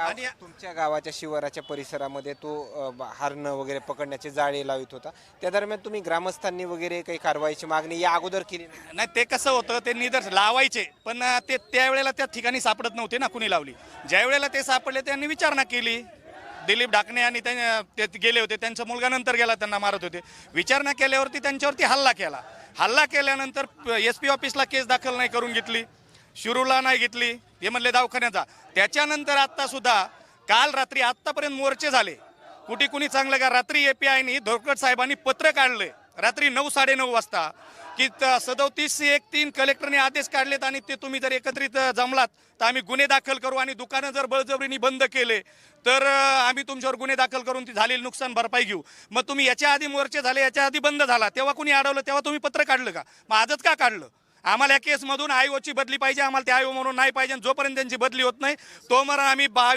आणि तुमच्या गावाच्या शिवाराच्या परिसरामध्ये तो हरणं वगैरे पकडण्याचे जाळे लावित होता. त्या दरम्यान तुम्ही ग्रामस्थांनी वगैरे काही कारवाईची मागणी या अगोदर केली नाही? ते कसं होतं ते निदर्श लावायचे पण ते त्यावेळेला त्या ठिकाणी सापडत नव्हते ना कुणी लावली. ज्या वेळेला ते सापडले त्यांनी विचारणा केली. दिलीप ढाकणे आणि ते गेले होते त्यांचा मुलगा नंतर गेला त्यांना मारत होते. विचारणा केल्यावरती त्यांच्यावरती हल्ला केला. हल्ला केल्यानंतर एस पी ऑफिसला केस दाखल नाही करून घेतली. शिरूरला नाही घेतली. हे म्हणले दवाखान्याचा. त्याच्यानंतर आता सुद्धा काल रात्री आत्तापर्यंत मोर्चे झाले. कुठे कुणी चांगलं का रात्री ए पी आयनी धोरकट साहेबांनी पत्र काढले रात्री नऊ साडेनऊ वाजता. की सदोतीस एक तीन कलेक्टरने आदेश काढलेत आणि ते तुम्ही जर एकत्रित जमलात तर आम्ही गुन्हे दाखल करू आणि दुकानं जर बळजबरीने बंद केले तर आम्ही तुमच्यावर गुन्हे दाखल करून ती झालेली नुकसान भरपाई घेऊ. मग तुम्ही याच्या आधी मोर्चे झाले याच्या आधी बंद झाला. तेव्हा कुणी अडवलं तेव्हा तुम्ही पत्र काढलं का? मग आजच का काढलं? आम्हाला या केसमधून आयोची बदली पाहिजे आम्हाला त्या आयो म्हणून नाही पाहिजे जोपर्यंत त्यांची बदली होत नाही तोपर्यंत आम्ही बा